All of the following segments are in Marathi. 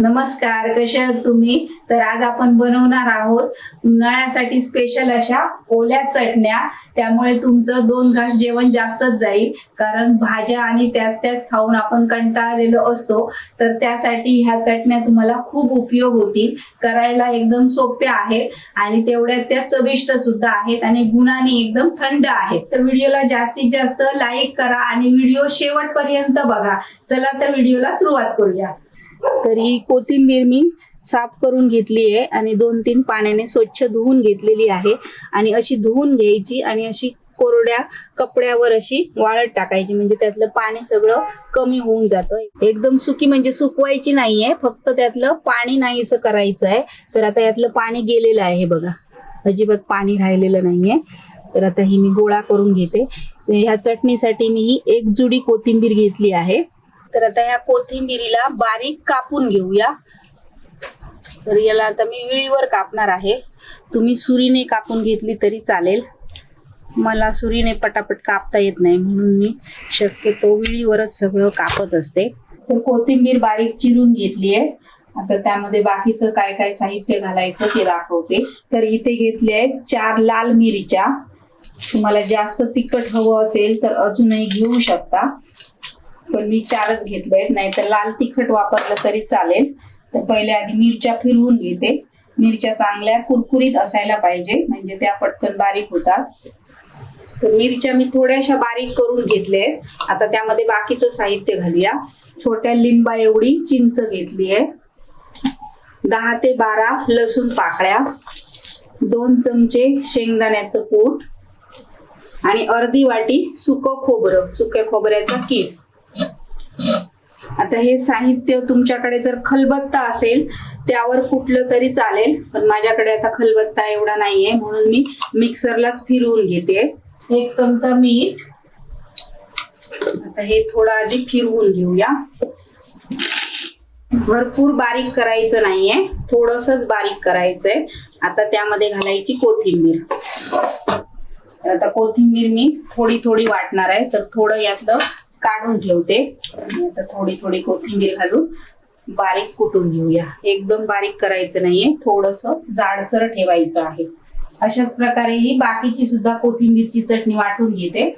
नमस्कार कसे आहात तुम्ही? तर आज आपण बनवणार आहोत उन्हाळ्यासाठी स्पेशल अशा ओल्या चटण्या. त्यामुळे तुमचं दोन घास जेवण जास्तच जाईल कारण भाज्या आणि त्याच त्याच खाऊन आपण कंटाळलेलो असतो. तर त्यासाठी ह्या चटण्या तुम्हाला खूप उपयोग होतील करायला एकदम सोप्या आहेत आणि तेवढ्या त्या चविष्ट सुद्धा आहेत आणि गुणाने एकदम थंड आहेत. तर व्हिडिओला जास्तीत जास्त लाईक करा आणि व्हिडिओ शेवटपर्यंत बघा. चला तर व्हिडिओला सुरुवात करूया. तर ही कोथिंबीर मी साफ करून घेतली आहे आणि दोन तीन पाण्याने स्वच्छ धुवून घेतलेली आहे. आणि अशी धुवून घ्यायची आणि अशी कोरड्या कपड्यावर अशी वाळत टाकायची. म्हणजे त्यातलं पाणी सगळं कमी होऊन जातं. एकदम सुकी म्हणजे सुकवायची नाहीये फक्त त्यातलं पाणी नाहीचं करायचं आहे. तर आता यातलं पाणी गेलेलं आहे बघा. अजिबात पाणी राहिलेलं नाहीये. तर आता ही मी गोळा करून घेते. ह्या चटणीसाठी मी ही एक जुडी कोथिंबीर घेतली आहे. तर आता या कोथिंबिरीला बारीक कापून घेऊया. तर याला आता मी विळीवर कापणार आहे. तुम्ही सुरीने कापून घेतली तरी चालेल. मला सुरीने पटापट कापता येत नाही म्हणून मी शक्यतो विळीवरच सगळं कापत असते. तर कोथिंबीर बारीक चिरून घेतली आहे. आता त्यामध्ये बाकीचं काय काय साहित्य घालायचं ते दाखवते. तर इथे घेतले आहे चार लाल मिरच्या. तुम्हाला जास्त तिखट हवं असेल तर अजूनही घेऊ शकता. पण मी चारच घेतले आहेत. नाहीतर लाल तिखट वापरलं तरी चालेल. तर पहिले आधी मिरच्या फिरवून घेते. मिरच्या चांगल्या कुरकुरीत असायला पाहिजे म्हणजे त्या पटकन बारीक होतात. तर मिरच्या मी थोड्याशा बारीक करून घेतले आता त्यामध्ये बाकीचं साहित्य घालूया. छोट्या लिंबा एवढी चिंच घेतली आहे. दहा ते बारा लसूण पाकळ्या दोन चमचे शेंगदाण्याचं कूट आणि अर्धी वाटी सुकं खोबरं. सुक्या खोबऱ्याचा किस. आता हे साहित्य तुमच्याकडे जर खलबत्ता असेल त्यावर कुठलं तरी चालेल पण माझ्याकडे आता खलबत्ता एवढा नाहीये म्हणून मी मिक्सरलाच फिरवून घेते. एक चमचा मीठ. आता हे थोडं आधी फिरवून घेऊया. भरपूर बारीक करायचं नाहीये थोडसच बारीक करायचंय. आता त्यामध्ये घालायची कोथिंबीर. आता कोथिंबीर मी थोडी थोडी वाटणार आहे तर थोडं यातलं काढून ठेवते. आता थोडी थोडी कोथिंबीर घालून बारीक कुटून घेऊया. एकदम बारीक करायचं नाहीये. थोडस जाडसर ठेवायचं आहे. अशाच प्रकारे ही बाकीची सुद्धा कोथिंबीरची चटणी वाटून घेते.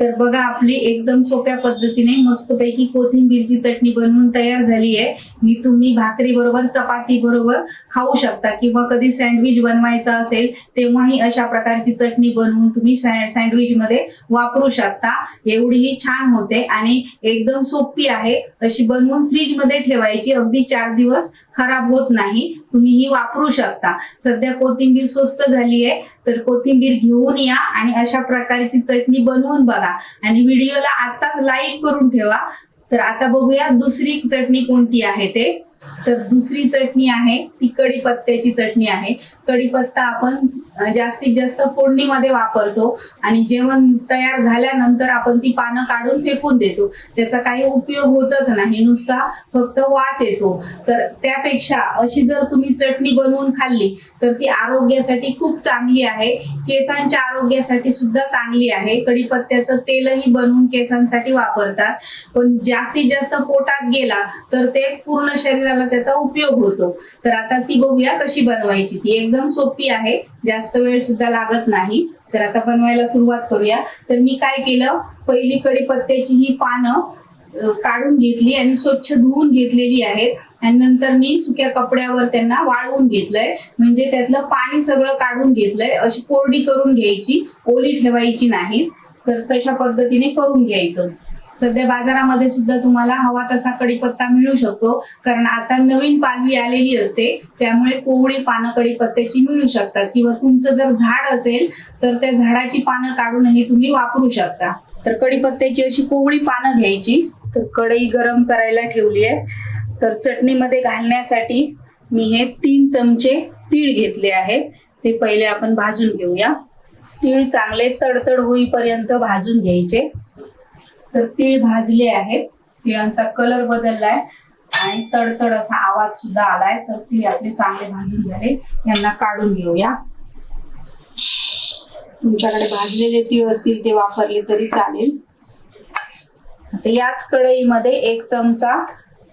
तर बघा आपली एकदम सोप्या पद्धतीने मस्तपैकी कोथिंबीरची चटणी बनवून तयार झाली आहे. ही तुम्ही भाकरी बरोबर चपाती बरोबर खाऊ शकता किंवा कधी सँडविच बनवायचा असेल तेव्हाही अशा प्रकारची चटणी बनवून तुम्ही सँडविच मध्ये वापरू शकता. एवढीही छान होते आणि एकदम सोपी आहे. अशी बनवून फ्रीजमध्ये ठेवायची. अगदी चार दिवस खराब होत नाही. तुम्ही ही वापरू शकता. सध्या कोथिंबीर स्वस्त झाली आहे तर कोथिंबीर घेऊन या आणि अशा प्रकारची चटणी बनवून बघा. आणि व्हिडिओला आताच लाईक करून ठेवा. तर आता बघूया दुसरी चटणी कोणती आहे ते. तर दुसरी चटणी आहे ती कढीपत्त्याची चटणी आहे. कढीपत्ता आपण जास्तीत जास्त फोडणीमध्ये वापरतो आणि जेवण तयार झाल्यानंतर आपण ती पानं काढून फेकून देतो. त्याचा काही उपयोग होतच नाही. नुसता फक्त वास येतो. तर त्यापेक्षा अशी जर तुम्ही चटणी बनवून खाल्ली तर ती आरोग्यासाठी खूप चांगली आहे. केसांच्या आरोग्यासाठी सुद्धा चांगली आहे. कढीपत्त्याचं तेलही बनवून केसांसाठी वापरतात. पण जास्तीत जास्त पोटात गेला तर ते पूर्ण शरीराला त्याचा उपयोग होतो. तर आता ती बघूया कशी बनवायची. ती एकदम सोपी आहे. जास्त वेळ सुद्धा लागत नाही. तर आता बनवायला सुरुवात करूया. तर मी काय केलं? पहिली कडीपत्त्याची ही पानं काढून घेतली आणि स्वच्छ धुवून घेतलेली आहेत. आणि नंतर मी सुक्या कपड्यावर त्यांना वाळवून घेतलंय. म्हणजे त्यातलं पाणी सगळं काढून घेतलंय. अशी कोरडी करून घ्यायची. ओली ठेवायची नाही. तर तशा पद्धतीने करून घ्यायचं. सध्या बाजारामध्ये सुद्धा तुम्हाला हवा तसा कडीपत्ता मिळू शकतो. कारण आता नवीन पालवी आलेली असते. त्यामुळे कोवळी पानं कडीपत्त्याची मिळू शकतात. किंवा तुमचं जर झाड असेल तर त्या झाडाची पानं काढूनही तुम्ही वापरू शकता. तर कडीपत्त्याची अशी कोवळी पानं घ्यायची. तर कढई गरम करायला ठेवली आहे. तर चटणीमध्ये घालण्यासाठी मी हे तीन चमचे तीळ घेतले आहेत. ते पहिले आपण भाजून घेऊया. तीळ चांगले तडतड होईपर्यंत भाजून घ्यायचे. तर तीळ भाजले आहेत तिळांचा कलर बदललाय. आणि तडतड असा आवाज सुद्धा आलाय. तर तीळ आपले चांगले भाजून झाले. यांना काढून घेऊया. तुमच्याकडे भाजलेले तीळ असतील ते वापरले तरी चालेल. आता याच कढईमध्ये एक चमचा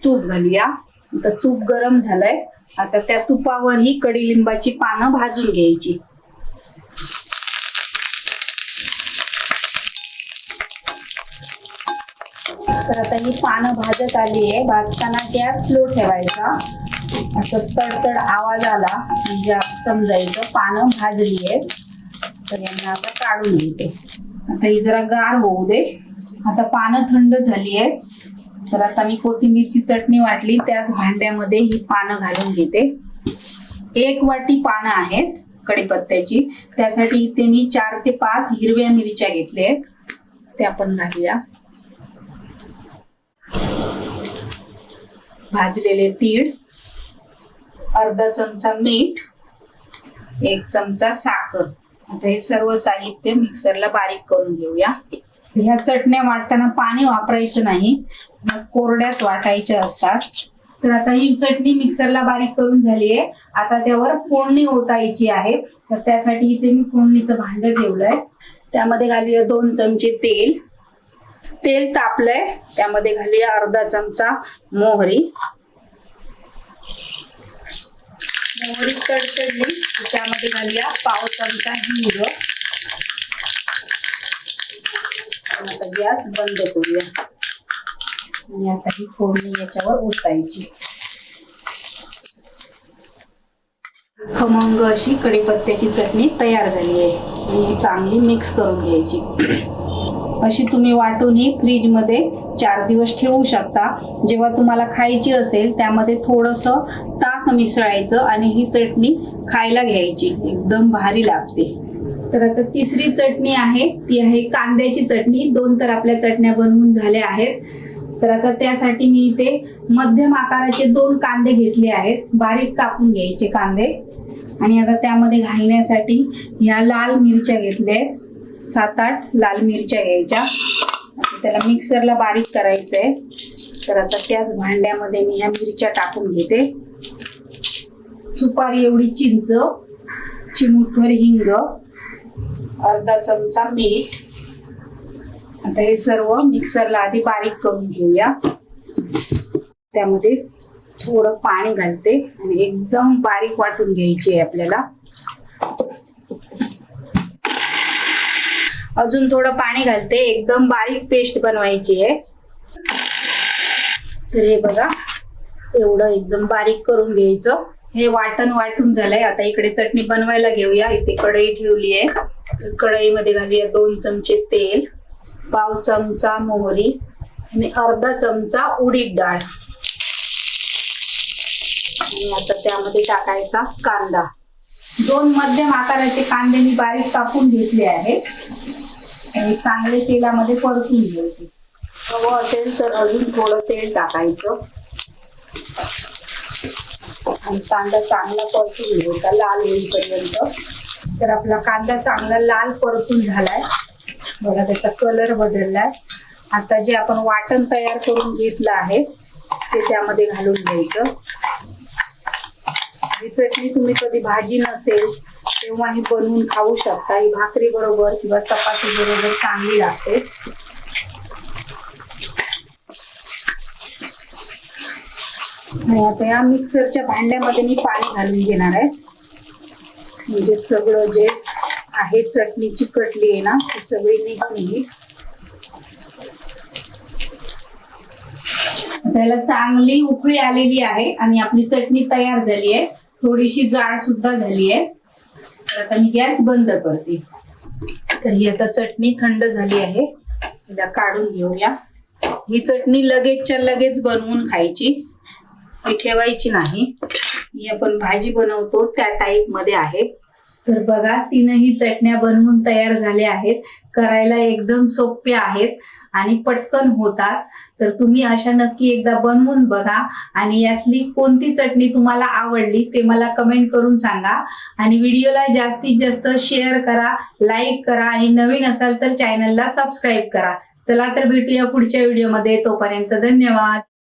तूप घालूया. आता तूप गरम झालंय. आता त्या तुपावर ही कडीलिंबाची पानं भाजून घ्यायची. तर आता ही पानं भाजत आली आहे. भाजताना गॅस स्लो ठेवायचा. असं तडतड आवाज आला. म्हणजे समजायचं. पानं भाजली आहे तर यांना आता काढून घेते आता ही जरा गार होऊ दे. आता पानं थंड झाली आहेत. तर आता मी कोथिंबीरची चटणी वाटली. त्याच भांड्यामध्ये ही पानं घालून घेते. एक वाटी पानं आहेत. कढीपत्त्याची. त्यासाठी इथे मी चार ते पाच हिरव्या मिरच्या घेतल्या आहेत. त्या पण घालूया. भाजलेले तीळ अर्धा चमचा मीठ एक चमचा साखर. आता हे सर्व साहित्य मिक्सरला बारीक करून घेऊया. ह्या चटण्या वाटताना पाणी वापरायचं नाही मग कोरड्याच वाटायच्या असतात. तर आता ही चटणी मिक्सरला बारीक करून झाली आहे. आता त्यावर फोडणी ओतायची आहे. तर त्यासाठी इथे मी फोडणीचं भांड ठेवलंय. त्यामध्ये घालूया दोन चमचे तेल. तेल तापलंय. त्यामध्ये घालूया अर्धा चमचा मोहरी. मोहरी तडतडली. त्यामध्ये घालूया पाव चमचा हिंग. आता गॅस बंद करूया. आणि आता ही फोडणी याच्यावर उठायची खमंग हो, अशी कढीपत्त्याची चटणी तयार झाली आहे. ही चांगली मिक्स करून घ्यायची. अशी तुम्ही वाटून ही फ्रीजमध्ये चार दिवस ठेवू शकता. जेव्हा तुम्हाला खायची असेल त्यामध्ये थोडंसं ताक मिसळायचं आणि ही चटणी खायला घ्यायची. एकदम भारी लागते. तर आता तिसरी चटणी आहे. ती आहे कांद्याची चटणी. दोन तर आपल्या चटण्या बनवून झाल्या आहेत. तर आता त्यासाठी मी इथे मध्यम आकाराचे दोन कांदे घेतले आहेत. बारीक कापून घ्यायचे कांदे. आणि आता त्यामध्ये घालण्यासाठी ह्या लाल मिरच्या घेतल्या आहेत. सात आठ लाल मिरच्या घ्यायच्या. त्याला मिक्सरला बारीक करायचं आहे तर आता त्याच भांड्यामध्ये मी ह्या मिरच्या टाकून घेते. सुपारी एवढी चिंच चिमुटभर हिंग अर्धा चमचा मीठ. आता हे सर्व मिक्सरला आधी बारीक करून घेऊया. त्यामध्ये थोडं पाणी घालते आणि एकदम बारीक वाटून घ्यायची आहे आपल्याला. अजून थोडं पाणी घालते एकदम बारीक पेस्ट बनवायची आहे. तर हे बघा एवढं एकदम बारीक करून घ्यायचं. हे वाटण वाटून झालंय. आता इकडे चटणी बनवायला घेऊया. इथे कढई ठेवली आहे. कढईमध्ये घालूया दोन चमचे तेल पाव चमचा मोहरी आणि अर्धा चमचा उडीद डाळ. आणि आता त्यामध्ये टाकायचा कांदा. दोन मध्यम आकाराचे कांदे मी बारीक कापून घेतले आहेत आणि चांगले तेलामध्ये परतून घ्यायचे. हवं असेल तर अजून थोडं तेल टाकायचं. आणि कांदा चांगला परतून घ्यायचा लाल होईपर्यंत. तर आपला कांदा चांगला लाल परतून झालाय. बघा त्याचा कलर बदललाय. आता जे आपण वाटण तयार करून घेतलं आहे ते त्यामध्ये घालून घ्यायचं. ही चटणी तुम्ही कधी भाजी नसेल तेव्हा ही बनवून खाऊ शकता. ही भाकरी बरोबर किंवा चपाती बरोबर चांगली लागते. आता या मिक्सरच्या भांड्यामध्ये मी पाणी घालून घेणार आहे. म्हणजे सगळं जे आहे चटणी चिकटली आहे ना ती सगळी निघून येईल त्याला चांगली उकळी आलेली आहे आणि आपली चटणी तयार झाली आहे. थोडीशी जाड सुद्धा झाली आहे तर आता मी गॅस बंद करते. तर ही आता चटणी थंड झाली आहे. तिला काढून घेऊया. ही चटणी लगेचच्या लगेच बनवून खायची. ही ठेवायची नाही. ही आपण भाजी बनवतो त्या टाईपमध्ये आहे. तर बघा तीनही चटण्या बनवून तयार झाल्या आहेत. करायला एकदम सोप्या आहेत. आणि पटकन होतात. तर तुम्ही अशा नक्की एकदा बनवून बघा. आणि यातली कोणती चटणी तुम्हाला आवडली ते मला कमेंट करून सांगा. आणि व्हिडिओला जास्तीत जास्त शेअर करा लाईक करा आणि नवीन असाल तर चॅनलला सबस्क्राईब करा. चला तर भेटूया पुढच्या व्हिडिओमध्ये तोपर्यंत धन्यवाद.